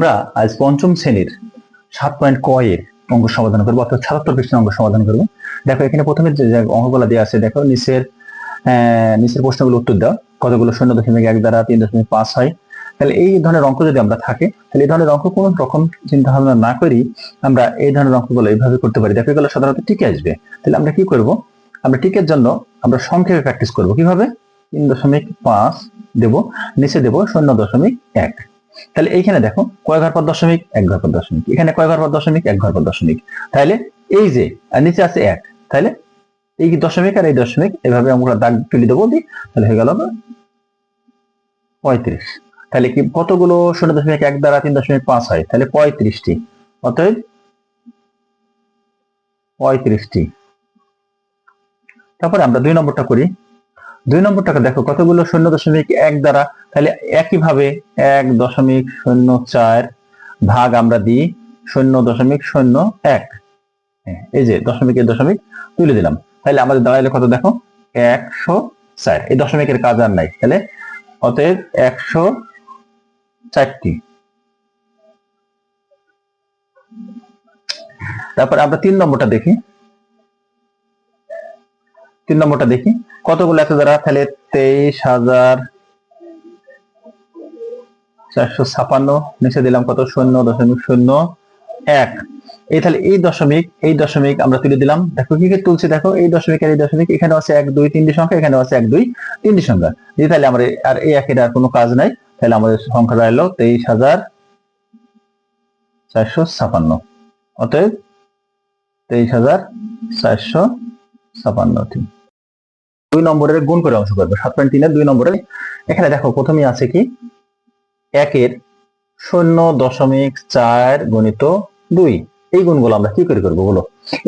আমরা আজ পঞ্চম শ্রেণির সাত পয়েন্ট ক এর অঙ্ক সমাধান করব, অর্থাৎ সাতাত্তর পৃষ্ঠের অঙ্ক সমাধান করব। দেখো, এখানে প্রথমে যে অঙ্কগুলো দেওয়া আছে, দেখো, নিচের নিচের প্রশ্নগুলো উত্তর দাও। কতগুলো? শূন্য দশমিক এক দ্বারা তিন দশমিক পাঁচ হয়। তাহলে এই ধরনের অঙ্ক যদি আমরা থাকে, তাহলে এই ধরনের অঙ্ক কোনো রকম চিন্তা ভাবনা না করি আমরা এই ধরনের অঙ্কগুলো এইভাবে করতে পারি। দেখো, এগুলো সাধারণত টিকে আসবে। তাহলে আমরা কি করব? আমরা টিকের জন্য আমরা সংক্ষেপে প্র্যাকটিস করব। কীভাবে? তিন দশমিক পাঁচ দেব, নিচে দেব শূন্য দশমিক এক। তাহলে এইখানে দেখো, কয় ঘর পর দশমিক? এক ঘর পর দশমিক। এখানে কয় ঘর পর দশমিক? এক ঘর পর দশমিক। তাহলে এই যে নিচে আছে এক। তাহলে এই দশমিক আর এই দশমিক, এভাবে আমরা দাগ তুলে দেবো দিই তাহলে হয়ে গেল পঁয়ত্রিশ। তাহলে কি কতগুলো শূন্য দশমিক এক দ্বারা তিন দশমিক পাঁচ হয়? তাহলে পঁয়ত্রিশটি। অতএব পঁয়ত্রিশটি। তারপরে আমরা দুই নম্বরটা করি। দুই নম্বরটাকে দেখো কতগুলো শূন্য দশমিক এক দ্বারা তাহলে একইভাবে এক দশমিক শূন্য চার ভাগ আমরা দিই শূন্য দশমিক শূন্য এক। হ্যাঁ, এই যে দশমিকের দশমিক তুলে দিলাম। তাহলে আমাদের দাঁড়াইলে কত দেখো? একশো চার। এই দশমিকের কাজ আর নাই। তাহলে অতএব একশো চারটি। তারপরে আমরা তিন নম্বরটা দেখি। তিন নম্বরটা দেখি। কতগুলো এত দ্বারা তাহলে তেইশ হাজার চারশো ছাপান্ন। নিচে দিলাম কত? শূন্য, দশমিক শূন্য, এক। এই তাহলে এই দশমিক এই দশমিক আমরা তুলে দিলাম। দেখো কি কি তুলছি? দেখো, এই দশমিক আর এই দশমিক এখানে আছে এক, দুই, তিনটি সংখ্যা এখানে আছে এক, দুই, তিনটি সংখ্যা। এই তাহলে আমরা আর এই একের আর কোনো কাজ নাই। তাহলে আমাদের সংখ্যা রইল তেইশ হাজার চারশো ছাপান্ন। অতএব তেইশ হাজার চারশো ছাপান্নটি দুই নম্বরের গুণ করে অংশ করবে। সাত পয়েন্ট তিনের দুই নম্বরে। এখানে দেখো প্রথমে আছে কি? একের শূন্য দশমিক চার গণিত দুই। এই গুণগুলো আমরা কি করে করব বলো?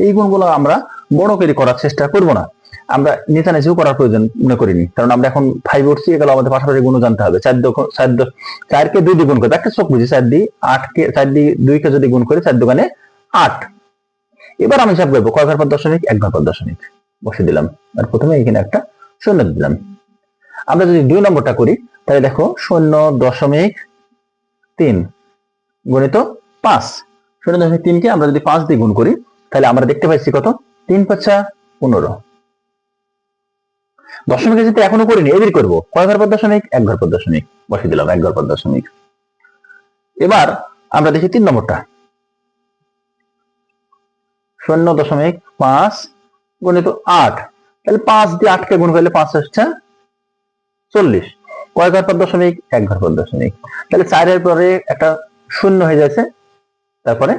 এই গুণগুলো আমরা বড় করে করার চেষ্টা করব না। আমরা নিচে নিচেও করার প্রয়োজন মনে করিনি। কারণ আমরা এখন ফাইভ উঠছি, এগুলো আমাদের পাশাপাশি গুণ জানতে হবে। চার চার চারকে দুই দিয়ে গুণ করবে। একটা চোখ বুঝি, চার দিয়ে আটকে চার দিয়ে দুইকে যদি গুণ করি, চার দোকানে আট। এবার আমি হিসাব করব, কয় ঘর পর দশমিক? এক ঘর পর দশমিক। বসে দিলাম। আর প্রথমে এখানে একটা শূন্য দিলাম। আমরা যদি দুই নম্বরটা করি, তাহলে দেখো শূন্য দশমিক তিন গণিত পাঁচ। শূন্য দশমিক তিনকে আমরা যদি পাঁচ দিয়ে গুণ করি, তাহলে আমরা দেখতে পাচ্ছি কত? তিন পাঁচা পনেরো। দশমিকে যদি এখনও করিনি এদের করব। কয় ঘর পর দশমিক? এক ঘর পর দশমিক। বসে দিলাম, এক ঘর পর দশমিক। এবার আমরা দেখি তিন নম্বরটা। শূন্য দশমিক পাঁচ গণিত আট। তাহলে পাঁচ দিয়ে আটকে গুণ করলে পাঁচ হচ্ছে চল্লিশ। কয় ঘর পর দশমিক? এক ঘর পর দশমিক। তাহলে চারের পরে একটা শূন্য হয়ে যাচ্ছে, তারপরে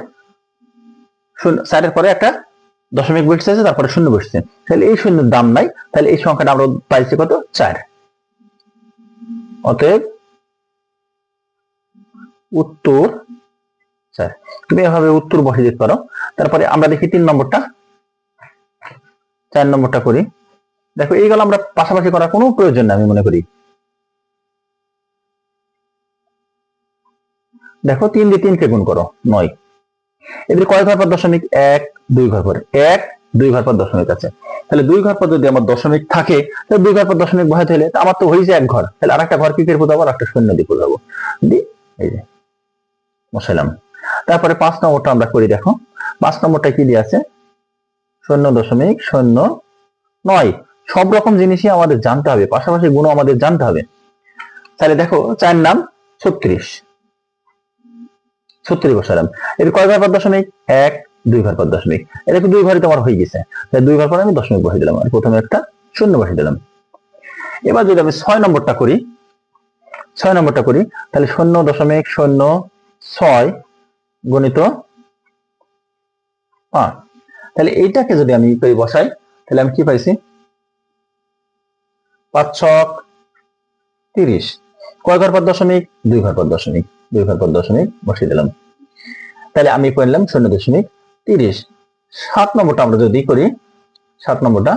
চারের পরে একটা দশমিক বসছে, তারপরে শূন্য বসছে। তাহলে এই শূন্যের দাম নাই, তাহলে এই সংখ্যাটা আমরা পাইছি কত? চার। অতএব উত্তর, চার। তুমি এভাবে উত্তর বসে দিতে পারো। তারপরে আমরা দেখি তিন নম্বরটা। চার নম্বরটা করি। দেখো এইগুলো আমরা পাশাপাশি করার কোনো প্রয়োজন নেই আমি মনে করি। দেখো, তিন দিয়ে তিনকে গুণ করো, নয়। এদের কয় ঘর পর দশমিক? এক, দুই ঘর পর এক, দুই ঘর পর দশমিক আছে। তাহলে দুই ঘর পর যদি আমার দশমিক থাকে, তাহলে দুই ঘর পর দশমিক বহাতে হলে আমার তো হয়েছে এক ঘর। তাহলে আরেকটা ঘর কি করে পুঁতাবো আর একটা শূন্য দিয়ে পুঁতাবো দি, এই যে, বসাইলাম। তারপরে পাঁচ নম্বরটা আমরা করি, দেখো। পাঁচ নম্বরটা কি দিয়ে আছে? শূন্য দশমিক শূন্য নয়। সব রকম জিনিসই আমাদের জানতে হবে, পাশাপাশি গুণ আমাদের জানতে হবে। তাহলে দেখো, চার নাম ছত্রিশ। ছত্রিশ বসালাম। এর কয় ঘর পর দশমিক? এক, দুই ঘর পর দশমিক। এটা তো দুই ঘরে তোমার হয়ে গেছে। দুই ঘর পর আমি দশমিক বসে দিলাম। আর প্রথমে একটা শূন্য বসে দিলাম। এবার যদি আমি ছয় নম্বরটা করি, ছয় নম্বরটা করি, তাহলে শূন্য দশমিক শূন্য ছয় গণিত পাঁচ। তাহলে এইটাকে যদি আমি করে বসাই, তাহলে আমি কি পাইছি? পাঁচ ছক তিরিশ। কয় ঘর পর দশমিক? দুই ঘর পর দশমিক। দুই ঘর পর দশমিক, বসিয়ে দিলাম। তাহলে আমি পেলাম শূন্য দশমিক তিরিশ। সাত নম্বরটা আমরা যদি করি, সাত নম্বরটা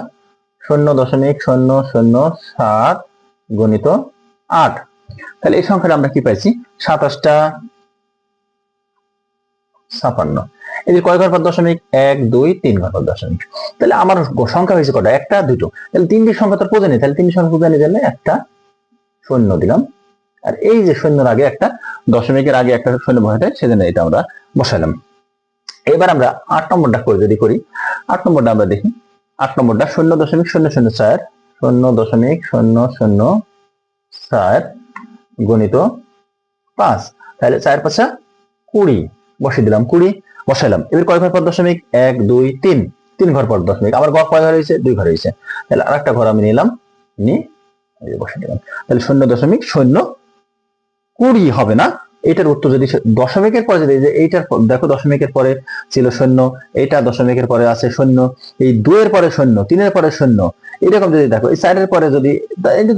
শূন্য দশমিক শূন্য শূন্য সাত গণিত আট। তাহলে এই সংখ্যাটা আমরা কি পাইছি? সাতাশটা ছাপান্ন। এদের কয় ঘর দশমিক? এক, দুই, তিন ঘর দশমিক। তাহলে আমার সংখ্যা হয়েছে কটা? একটা, দুটো। তাহলে তিনটি সংখ্যা তো প্রয়োজন নেই তাহলে তিনটি সংখ্যা প্রয়োজন জন্য একটা শূন্য দিলাম। আর এই যে শূন্যর আগে একটা, দশমিকের আগে একটা শূন্য বসাতে সেজন্য এটা আমরা বসালাম। এবার আমরা আট নম্বরটা করে, যদি করি। আট নম্বরটা আমরা দেখি। আট নম্বরটা শূন্য দশমিক শূন্য শূন্য চার। শূন্য দশমিক শূন্য শূন্য চার গণিত পাঁচ। তাহলে চার পাঁচা কুড়ি বসিয়ে দিলাম কুড়ি। বসাইলাম। এবার কয় ঘর পর দশমিক? এক, দুই, তিন। তিন ঘর পর দশমিক। আবার ঘর কয় ঘর হয়েছে? দুই ঘর হয়েছে। তাহলে আরেকটা ঘর আমি নিলাম নিয়ে যে দিলাম তাহলে শূন্য দশমিক, শূন্য কুড়ি হবে না? এটার উত্তর যদি দশমিকের পরে যদি এইটার দেখো দশমিকের পরে ছিল শূন্য এইটা দশমিকের পরে আছে শূন্য, এই দুইয়ের পরে শূন্য, তিনের পরে শূন্য, এরকম যদি দেখো, এই চারের পরে যদি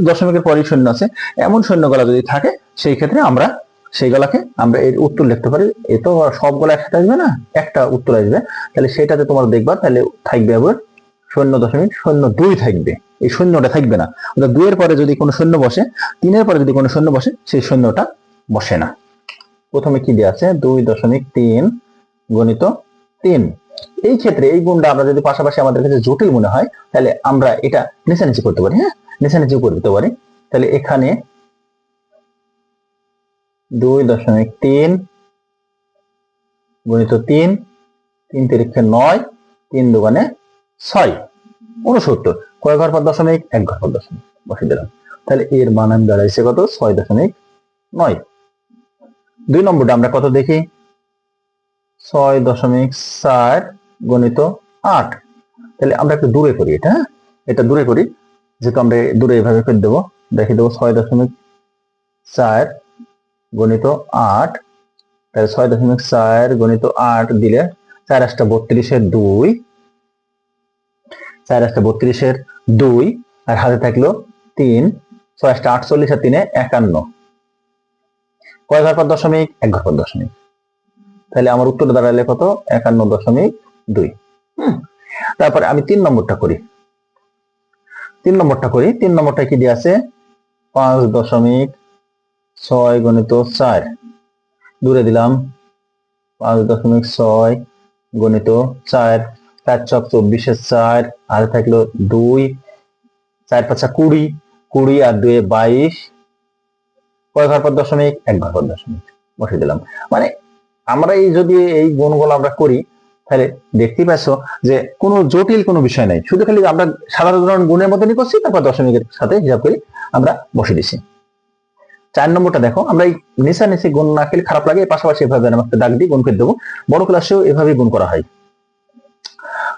দশমিকের পরেই শূন্য আছে, এমন শূন্য গলা যদি থাকে, সেই ক্ষেত্রে আমরা সেইগুলাকে আমরা এর উত্তর লিখতে পারি। এ তো সবগুলো একসাথে আসবে না? একটা উত্তর আসবে। তাহলে সেটাতে তোমার দেখবা, তাহলে থাকবে আবার শূন্য দশমিক শূন্য দুই থাকবে। এই শূন্যটা থাকবে না। অর্থাৎ দুইয়ের পরে যদি কোনো শূন্য বসে, তিনের পরে যদি কোনো শূন্য বসে, সেই শূন্যটা বসে না। প্রথমে কি দেওয়া আছে? দুই দশমিক তিন গণিত তিন। এই ক্ষেত্রে এই গুণটা আমরা যদি পাশাপাশি আমাদের কাছে জটিল মনে হয়, তাহলে আমরা এটা নিচে করতে পারি হ্যাঁ? নিচে করতে পারি। তাহলে এখানে দুই দশমিক তিন গণিত তিন তিন তিরিক্ষে নয়, তিন দোকানে ছয়। উনসত্তর কয় ঘর পর দশমিক? এক ঘর পর দশমিক। বসে দিলাম। তাহলে এর মান আমি দাঁড়াইছে কত? ছয় দশমিক নয়। দুই নম্বরটা আমরা কত দেখি? ছয় দশমিক চার গণিত আট। তাহলে আমরা একটু দূরে করি এটা হ্যাঁ? এটা দূরে করি। যেহেতু আমরা দূরে এভাবে করে দেবো দেখে দেবো ছয় দশমিক চার গণিত আট, তাহলে ছয় দশমিক চার গণিত আট দিলে চার আটটা বত্রিশের দুই, চার আটটা বত্রিশের দুই, আর হাতে থাকল তিন, ছয় আটটা আটচল্লিশ আর তিনে একান্ন। কয় ঘর পর দশমিক? এক ঘর পর দশমিক। তাহলে আমার উত্তর দাঁড়ালে কত? একান্ন দশমিক দুই। তারপরে আমি তিন নম্বরটা করি। তিন নম্বরটা করি। তিন নম্বরটা কি দিয়ে আছে? পাঁচ দশমিক ছয় গণিত চার। দূরে দিলাম। পাঁচ দশমিক ছয় গণিত চার। চার চক চব্বিশের চার। আর থাকল দুই। চার পাঁচা কুড়ি। কুড়ি আর দুই বাইশ। কয় ঘর পর দশমিক? এক ঘর পর দশমিক। বসে দিলাম। মানে আমরা এই যদি এই গুণগুলো আমরা করি, তাহলে দেখতেই পাচ্ছ যে কোনো জটিল কোনো বিষয় নাই। শুধু খালি আমরা সাধারণ গুণের মধ্যে করছি, তারপর দশমিকের সাথে হিসাব করি, আমরা বসে দিছি। চার নম্বরটা দেখো, আমরা এই নিচে গুণ না খেলে খারাপ লাগে পাশাপাশি এভাবে দাগ দিয়ে গুণ করে দেবো। বড় ক্লাসেও এভাবে গুণ করা হয়।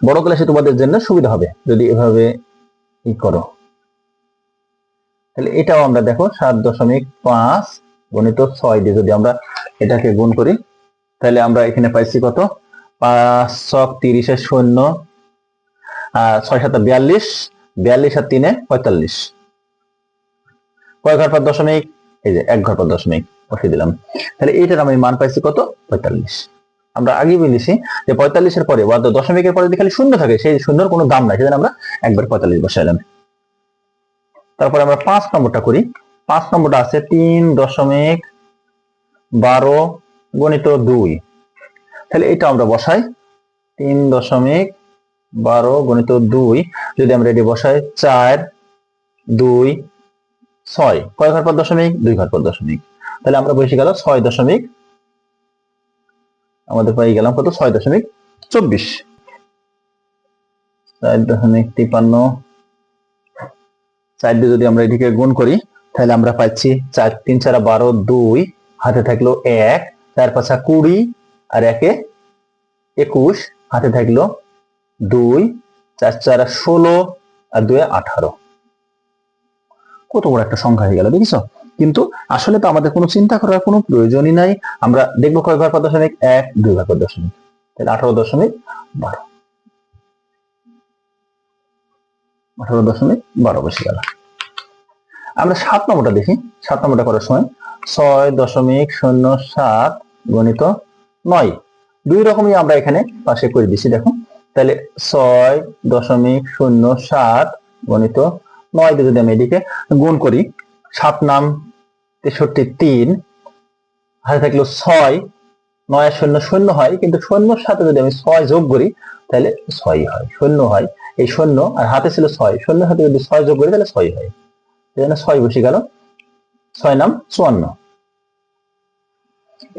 বড় ক্লাসে তোমাদের জন্য সুবিধা হবে, যদি এভাবে ই করো। তাহলে এটাও আমরা দেখো, সাত দশমিক পাঁচ গণিত ছয় দিয়ে যদি আমরা এটাকে গুণ করি, তাহলে আমরা এখানে পাইছি কত? পাঁচ ছক তিরিশের শূন্য, আর ছয় সাত বিয়াল্লিশ বিয়াল্লিশ আর তিনে পঁয়তাল্লিশ। কয় ঘর পর দশমিক এই যে এক ঘর পর দশমিক, বসিয়ে দিলাম। তাহলে এইটার আমি মান পাইছি কত? পঁয়তাল্লিশ। আমরা আগে বলেছি যে পঁয়তাল্লিশের পরে বা দশমিকের পরে যদি খালি শূন্য থাকে, সেই শূন্যর কোনো দাম নাই, সেজন্য আমরা একবার পঁয়তাল্লিশ বসাইলাম তারপরে আমরা পাঁচ নম্বরটা করি। পাঁচ নম্বরটা আছে তিন দশমিক বারো গণিত দুই। তাহলে এটা আমরা বসাই। তিন দশমিক বারো গণিত দুই। যদি আমরা এটি বসাই চার, দুই ছয়। কয় ঘর পর দশমিক? দুই ঘর পর দশমিক। তাহলে আমরা বসে গেল ছয় দশমিক, আমাদের পাই গেলাম কত? ছয় দশমিক চব্বিশ। চার দশমিক তিপান্ন চার দিয়ে যদি আমরা এটিকে গুণ করি, তাহলে আমরা পাচ্ছি চার, তিন, চারা, বারো, দুই। হাতে থাকল এক, চার, পাঁচা কুড়ি। আর একে একুশ। হাতে থাকল দুই, চার, চারা, ষোলো। আর দুই আঠারো। কত বড় একটা সংখ্যা হয়ে গেল দেখিস কিন্তু আসলে তো আমাদের কোনো চিন্তা করার কোনো প্রয়োজনই নাই। আমরা দেখব কয় ঘর পর দশমিক? এক, দুই ঘর পর দশমিক? তাহলে আঠারো দশমিক বারো। আঠারো দশমিক বারো বসে গেল। আমরা সাত নম্বরটা দেখি। সাত নম্বরটা করার সময় ছয় দশমিক শূন্য সাত গণিত নয়। দুই রকমই আমরা এখানে পাশে করে দিছি দেখো। তাহলে ছয় দশমিক শূন্য সাত গণিত নয় দিয়ে যদি আমি এদিকে গুণ করি, সাত নাম তেষট্টি তিন, হাতে থাকল ছয়, নয় শূন্য শূন্য হয়, কিন্তু শূন্যর সাথে যদি আমি ছয় যোগ করি, তাহলে ছয় হয়, শূন্য হয়। এই শূন্য আর হাতে ছিল ছয়, শূন্যের সাথে যদি ছয় যোগ করি, তাহলে ছয় হয়। এই জন্য ছয় বসে গেল, ছয় নাম চুয়ান্ন।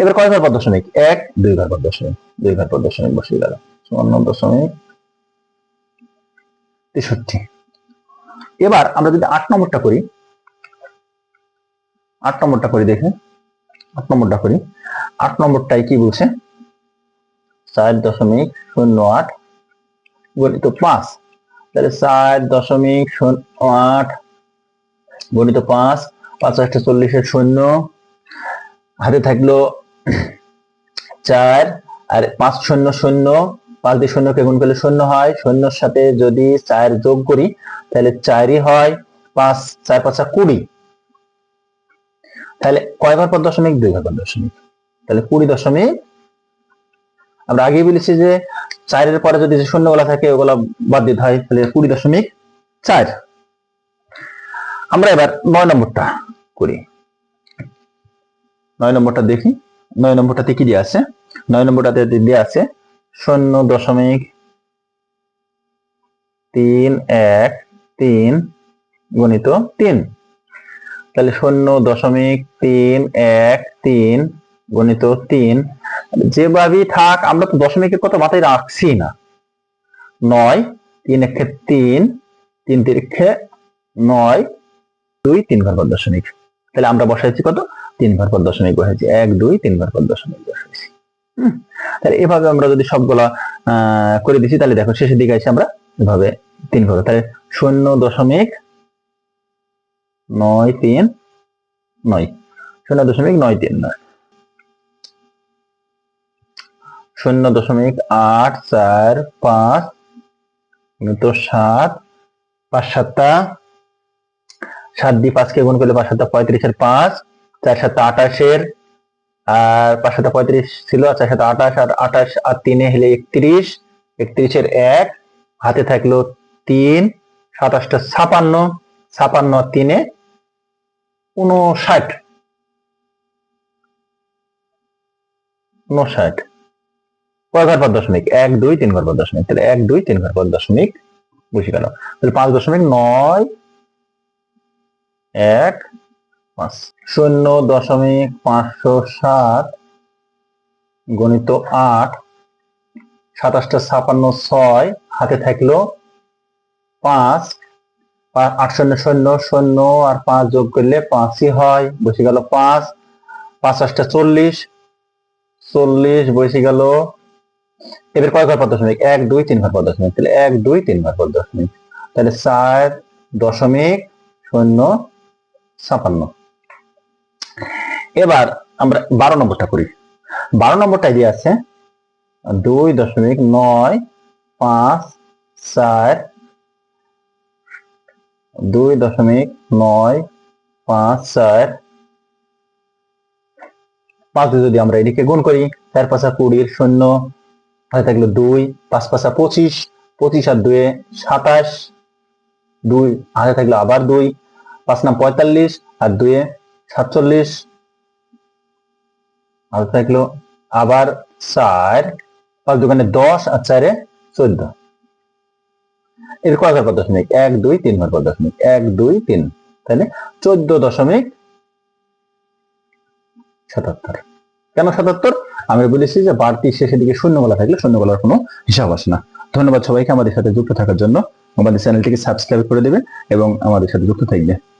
এবার কয় ঘর পর দশমিক এক, দুই ঘর পর দশমিক দুই ঘর পর দশমিক বসিয়ে গেল, চুয়ান্ন দশমিক তেষট্টি। এবার আমরা যদি আট নম্বরটা করি, আট নম্বরটা করি দেখে, আট নম্বরটা করি। আট নম্বরটাই কি বলছে? চার দশমিক শূন্য আট গণিত পাঁচ। তাহলে চার দশমিক শূন্য আট গণিত পাঁচ পাঁচ আটটা চল্লিশের শূন্য। হাতে থাকল চার আর পাঁচ শূন্য শূন্য। পাঁচ দিয়ে শূন্যকে গুণ করলে শূন্য হয়। শূন্যর সাথে যদি চার যোগ করি, তাহলে চারই হয় পাঁচ, চার পাঁচা কুড়ি। তাহলে কয় ঘর পর দশমিক? দুই পর দশমিক। তাহলে কুড়ি দশমিক। আমরা আগেই বলেছি যে চারের পরে যদি যে শূন্যগুলা থাকে, ওগুলা বাদ দিতে হয়, তাহলে কুড়ি দশমিক চার। আমরা এবার নয় নম্বরটা করি। নয় নম্বরটা দেখি। নয় নম্বরটাতে কি দিয়ে আছে? নয় নম্বরটাতে দিয়ে আছে শূন্য দশমিক তিন এক তিন গণিত তিন। তাহলে শূন্য দশমিক তিন এক তিন গণিত তিন। যেভাবেই থাক, আমরা তো দশমিকের কথা মাথায় রাখছি না। নয় তিন একে তিন তিন তিরিক্ষে নয়, দুই তিন ঘর পর দশমিক। তাহলে আমরা বসাইছি কত? তিন ঘর পর দশমিক বসাইছি। এক, দুই, তিন ঘর পর দশমিক বসাইছি। তাহলে এভাবে আমরা যদি সবগুলা করে দিছি, তাহলে দেখো শেষের দিকে এসে আমরা এভাবে তিন ঘর তাহলে শূন্য দশমিক নয় তিন নয়। শূন্য দশমিক নয় তিন নয়। শূন্য দশমিক আট চার পাঁচ তো সাত, পাঁচ সাতটা, সাত দিয়ে পাঁচকে গুণ করলে পাঁচ সাতটা পঁয়ত্রিশের পাঁচ, চার সাতটা আঠাশের আর পাঁচ সাতটা পঁয়ত্রিশ ছিল আর চার আঠাশ, আর আঠাশ আর তিনে হলে একত্রিশ, একত্রিশের এক, হাতে থাকল তিন, সাতাশটা ছাপান্ন ছাপান্ন তিনে উনষাট উনষাট কয় ঘর পর দশমিক? এক, দুই, তিন ঘর পর দশমিক। তাহলে এক, দুই, তিন ঘর পর দশমিক বুঝে গেল। তাহলে পাঁচ দশমিক নয়, এক পাঁচ। শূন্য দশমিক পাঁচশো সাত গণিত আট, সাতাশটা ছাপান্ন ছয়, হাতে থাকল পাঁচ। আট শূন্য শূন্য শূন্য আর পাঁচ যোগ করলে পাঁচই হয়, বসে গেল পাঁচ। পাঁচ আটটা চল্লিশ চল্লিশ বসে গেল। এবার কয় ঘর পর দশমিক? এক, দুই, তিন ঘর পর দশমিক। তাহলে এক, দুই, তিন ঘর পর দশমিক। তাহলে চার দশমিক শূন্য ছাপান্ন। এবার আমরা বারো নম্বরটা করি। বারো নম্বরটা দিয়ে আছে? দুই দশমিক নয়, পাঁচ, চার, দুই দশমিক নয়, পাঁচ, চার। পাঁচ যদি আমরা এদিকে গুণ করি, চার পাঁচা কুড়ির শূন্য হাতে থাকল দুই, পাঁচ পাঁচা পঁচিশ পঁচিশ আর দুয়ে সাতাশ, দুই হাতে থাকল আবার দুই, পাঁচ নাম পঁয়তাল্লিশ আর দুয়ে সাতচল্লিশ। হাতে থাকল। আবার চার, পাঁচ দোকানে দশ আর চারে চোদ্দ। এর ঘর পর দশমিক? এক, দুই, তিন ঘর পর দশমিক? এক, দুই, তিন। তাহলে চোদ্দ দশমিক সাতাত্তর। কেন সাতাত্তর? আমি বলেছি যে বাড়তি শেষের দিকে শূন্য গলা থাকলে শূন্য গলার কোনো হিসাব আসে না। ধন্যবাদ সবাইকে আমাদের সাথে যুক্ত থাকার জন্য। আমাদের চ্যানেলটিকে সাবস্ক্রাইব করে দেবে এবং আমাদের সাথে যুক্ত থাকবে।